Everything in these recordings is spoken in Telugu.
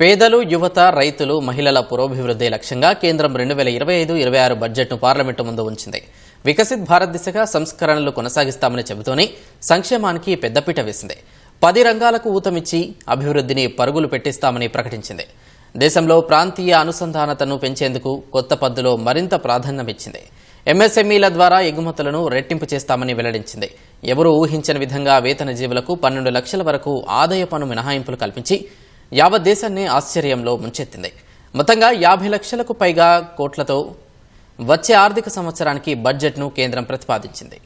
పేదలు యువత రైతులు మహిళల పురోభివృద్ధి లక్ష్యంగా కేంద్రం రెండు వేల ఇరవై ఐదు ఇరవై ఆరు బడ్జెట్ను పార్లమెంటు ముందు ఉంచింది. వికసిత్ భారత్ దిశగా సంస్కరణలు కొనసాగిస్తామని చెబుతూనే సంక్షేమానికి పెద్దపీట వేసింది. పది రంగాలకు ఊతమిచ్చి అభివృద్ధిని పరుగులు పెట్టిస్తామని ప్రకటించింది. దేశంలో ప్రాంతీయ అనుసంధానతను పెంచేందుకు కొత్త పద్దులో మరింత ప్రాధాన్యమిచ్చింది ఎంఎస్ఎంఈల ద్వారా ఎగుమతులను రెట్టింపు చేస్తామని వెల్లడించింది. ఎవరూ ఊహించని విధంగా వేతన జీవులకు పన్నెండు లక్షల వరకు ఆదాయ పన్ను మినహాయింపులు కల్పించి యావత్ దేశాన్ని ఆశ్చర్యంలో ముంచెత్తింది. మొత్తంగా యాభై లక్షలకు పైగా కోట్లతో వచ్చే ఆర్థిక సంవత్సరానికి బడ్జెట్ను కేంద్రం ప్రతిపాదించింది.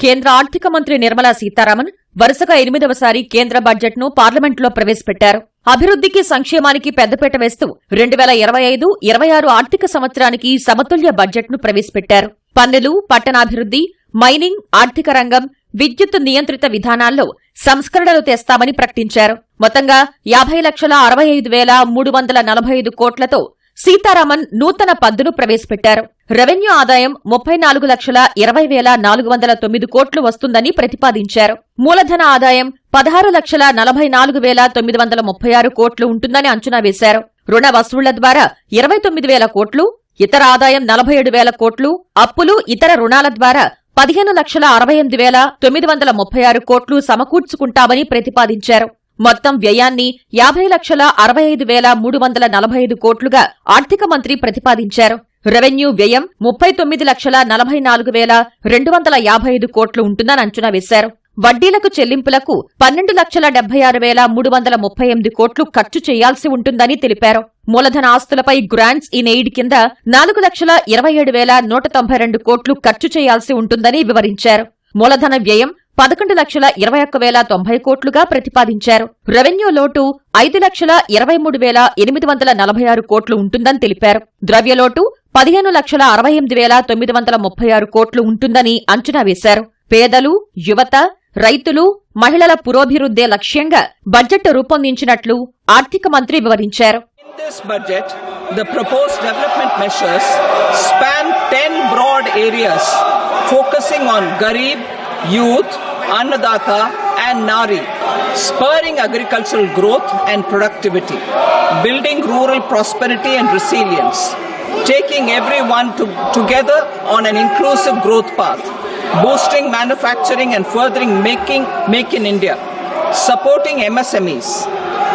కేంద్ర ఆర్థిక మంత్రి నిర్మలా సీతారామన్ వరుసగా ఎనిమిదవసారి కేంద్ర బడ్జెట్ను పార్లమెంట్లో ప్రవేశపెట్టారు. అభివృద్ధికి సంక్షేమానికి పెద్దపీట వేస్తూ రెండు వేల ఇరవై ఐదు ఇరవై ఆరు ఆర్థిక సంవత్సరానికి సమతుల్య బడ్జెట్ను ప్రవేశపెట్టారు. పన్నులు పట్టణాభివృద్ధి మైనింగ్ ఆర్థిక రంగం విద్యుత్ నియంత్రిత విధానాల్లో సంస్కరణలు తెస్తామని ప్రకటించారు. మొత్తంగా యాభై లక్షల అరవై ఐదు వేల మూడు వందల నలభై ఐదు కోట్లతో సీతారామన్ నూతన పద్దును ప్రవేశపెట్టారు. రెవెన్యూ ఆదాయం ముప్పై నాలుగు లక్షల ఇరవై వేల నాలుగు వందల తొమ్మిది కోట్లు వస్తుందని ప్రతిపాదించారు. మూలధన ఆదాయం పదహారు లక్షల నలభై నాలుగు వేల తొమ్మిది వందల ముప్పై ఆరు కోట్లు ఉంటుందని అంచనా వేశారు. రుణ వసూళ్ళ ద్వారా ఇరవై తొమ్మిది వేల కోట్లు ఇతర ఆదాయం నలభై ఏడు వేల కోట్లు అప్పులు ఇతర రుణాల ద్వారా పదిహేను లక్షల అరవై ఎనిమిది వేల తొమ్మిది వందల ముప్పై ఆరు కోట్లు సమకూర్చుకుంటామని ప్రతిపాదించారు. మొత్తం వ్యయాన్ని యాభై లక్షల అరవై ఐదు వేల మూడు వందల నలభై ఐదు కోట్లుగా ఆర్థిక మంత్రి ప్రతిపాదించారు. రెవెన్యూ వ్యయం ముప్పై తొమ్మిది లక్షల నలభై నాలుగు వేల రెండు వందల యాభై ఐదు కోట్లు ఉంటుందని అంచనా వేశారు. వడ్డీలకు చెల్లింపులకు పన్నెండు లక్షల డెబ్బై ఆరు వేల మూడు వందల ముప్పై ఎనిమిది కోట్లు ఖర్చు చేయాల్సి ఉంటుందని తెలిపారు. మూలధన ఆస్తులపై గ్రాంట్స్ ఇన్ ఎయిడ్ కింద నాలుగు లక్షల ఇరవై ఏడు వేల నూట తొంభై రెండు కోట్లు ఖర్చు చేయాల్సి ఉంటుందని వివరించారు. మూలధన వ్యయం పదకొండు లక్షల ఇరవై ఒక్క వేల తొంభై కోట్లుగా ప్రతిపాదించారు. రెవెన్యూ లోటు ఐదు లక్షల ఇరవై మూడు వేల ఎనిమిది వందల నలభై ఆరు కోట్లు ఉంటుందని తెలిపారు. ద్రవ్యలోటు పదిహేను లక్షల అరవై ఎనిమిది వేల తొమ్మిది వందల ముప్పై ఆరు కోట్లు ఉంటుందని అంచనా వేశారు. పేదలు యువత రైతులు మహిళల పురోభివృద్ధే లక్ష్యంగా బడ్జెట్ రూపొందించినట్లు ఆర్థిక మంత్రి వివరించారు this budget, the proposed development measures span 10 broad areas focusing on Garib, youth, Annadata, and Nari, spurring agricultural growth and productivity, building rural prosperity and resilience, taking everyone to, together on an inclusive growth path, boosting manufacturing and furthering making Make in India, supporting MSMEs,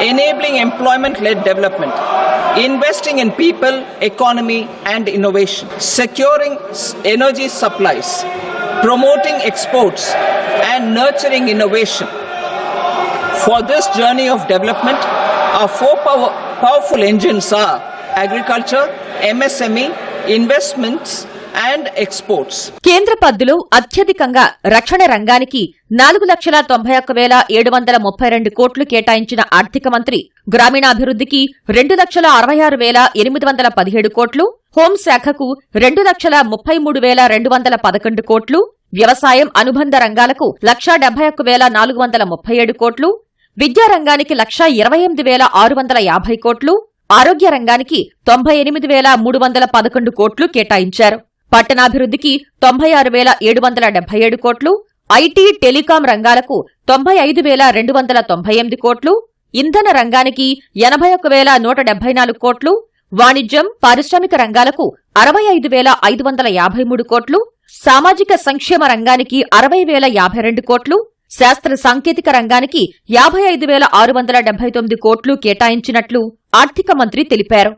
enabling employment led development, investing in people, economy, and innovation, securing energy supplies, promoting exports, and nurturing innovation. For this journey of development, our four power- powerful engines are agriculture, MSME, investments, and exports కేంద్ర పద్దులు అత్యధికంగా రక్షణ రంగానికి నాలుగు లక్షల తొంభై ఒక్క వేల ఏడు వందల ముప్పై రెండు కోట్లు కేటాయించిన ఆర్థిక మంత్రి గ్రామీణాభివృద్ధికి రెండు లక్షల అరవై ఆరు వేల ఎనిమిది వందల పదిహేడు కోట్లు హోంశాఖకు రెండు లక్షల ముప్పై మూడు వేల రెండు వందల పదకొండు కోట్లు వ్యవసాయం అనుబంధ రంగాలకు లక్షా డెబ్బై ఒక్క వేల నాలుగు వందల ముప్పై ఏడు కోట్లు విద్యారంగానికి లక్షా ఇరవై ఎనిమిది వేల ఆరు వందల యాభై కోట్లు ఆరోగ్య రంగానికి తొంభై ఎనిమిది వేల మూడు వందల పదకొండు కోట్లు కేటాయించారు. పట్టణాభివృద్ధికి తొంభై ఆరు వేల ఏడు వందల డెబ్బై ఏడు కోట్లు ఐటీ టెలికాం రంగాలకు తొంభై ఐదు వేల రెండు వందల తొంభై ఎనిమిది కోట్లు ఇంధన రంగానికి ఎనభై ఒక వేల నూట డెబ్బై నాలుగు కోట్లు వాణిజ్యం పారిశ్రామిక రంగాలకు అరవై ఐదు వేల ఐదు వందల యాభై మూడు కోట్లు సామాజిక సంక్షేమ రంగానికి అరవై వేల యాభై రెండు కోట్లు శాస్త్ర సాంకేతిక రంగానికి యాభై ఐదు వేల ఆరు వందల డెబ్బై తొమ్మిది కోట్లు కేటాయించినట్లు ఆర్థిక మంత్రి తెలిపారు.